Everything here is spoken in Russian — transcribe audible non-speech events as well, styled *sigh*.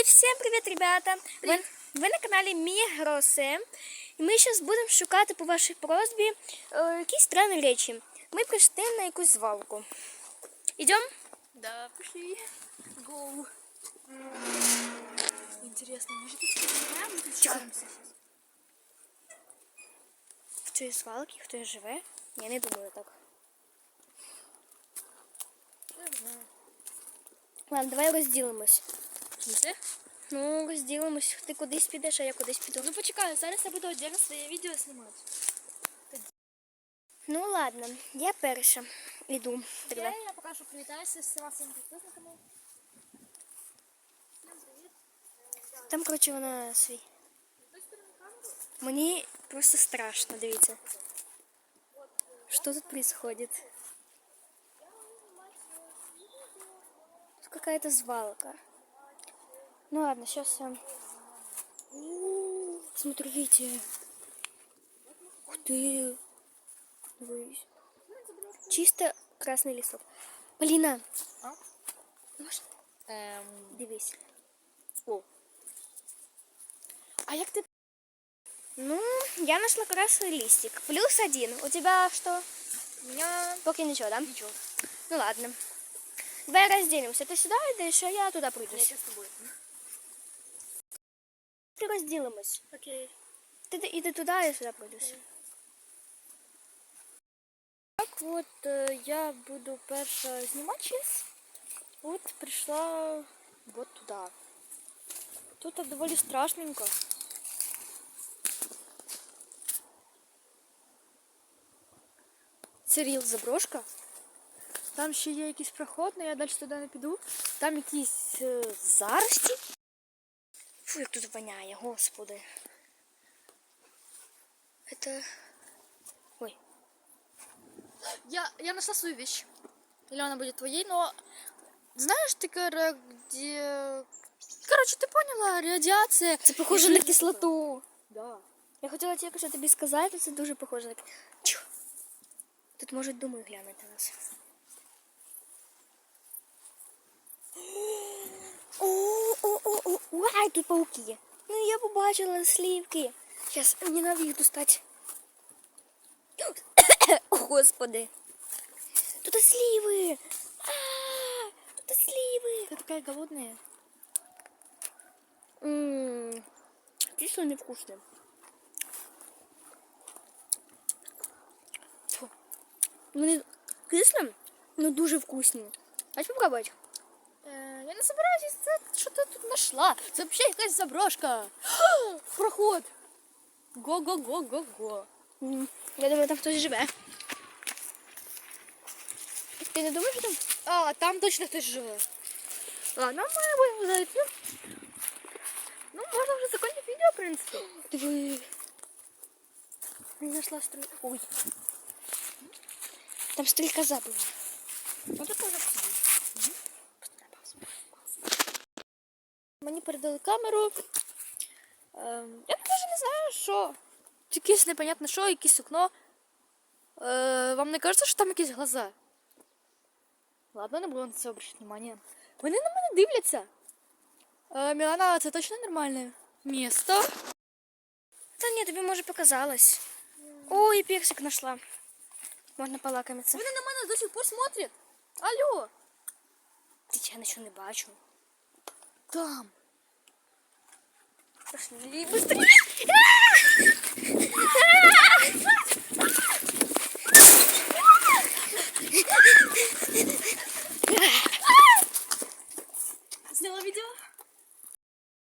І всім привіт, ребята! Ви, ви на каналі Мігроси. І ми зараз будемо шукати по вашій просьбі е, якісь странні речі. Ми прийшли на якусь звалку. Ідемо? Да, пошли. Гоу. Интересно, может тут прям мы тут Тихо. шаримся сейчас? В цій звалці хтось живе? Я не думаю так. Я не знаю. Ладно, давай розділимось. В смысле? Ну, розділимось. Ти кудись підеш, а я кудись піду. Ну почекай, зараз я буду отдельно своє відео знімати. Ну ладно, я перша. Іду. Тоді. Я, я поки що привітаюся з всіма своїми підписниками. Всім привіт. Там, коротше, вона свій. Хтось бере камеру? Мені просто страшно, дивіться. Что тут происходит? Тут какая-то звалка. Ну ладно, сейчас Смотрите. Ух ты. Чисто красный лесок. Полина. А? Можна? Ем, Дивись. о. А як ти? Ну, я нашла красный листик. Плюс один. У тебя что? У мене Поки ничего, да? нічого. Ну ладно. Давай разделимся. Ты сюда идешь, а я туда Я пройдусь. зараз з тобою. Ты разделимось. Окей. Ты д- иди туда, а я сюда пройдусь. Так от е, я буду перша знімати щось. От прийшла от туди. Тут так доволі страшненько. Це ріл заброшка. Там ще є якийсь проход, але я далі туди не піду. Там якісь е, зарості. Фу, як тут воняє, господи. Это... Ой. Я, я нашла свою вещь. Или она будет твоей, но... Знаешь, ты, кор- где... Короче, ты поняла, радиация. Це похоже на кислоту. Да. Я хотіла тільки що тобі сказати, але це дуже похоже на... Чух. Тут можуть думаю глянути на нас. О, о, о, о, ой, тут пауки є. Ну я побачила слівки. Зараз мені треба їх достати. О, господи. Тут сліви. А, тут сліви. Ты такая голодная. Ммм, кисло невкусно. Фу. Вони кисло, но дуже вкусні. Хочеш попробувати? Э, я не собираюсь, це що ти тут знайшла? Це взагалі якась заброшка. *gasps* Проход. Го-го-го-го-го. М, Я думаю, там хтось живе. Ти не думаєш, що там? А, там точно хтось живе. Ладно, ми будемо зайти. Ну, можна вже закончити відео, в принципі. Диви. Не знайшла стріль. Ой. Там стрілка була. Ну, тут можна Мені передали камеру. Ем, я навіть не знаю, що. Якесь непонятне що, якесь окно. Е, вам не кажеться, що там якісь глаза? Ладно, не буду на це обращати внимание. Вони на мене дивляться. Е, Мілана, це точно нормальне місто? Та ні, тобі може показалось. Ой, персик знайшла. Можна полакомитися. Вони на мене до сих пор смотрять. Алло. Ти я нічого не бачу. Там. Пошли быстрее.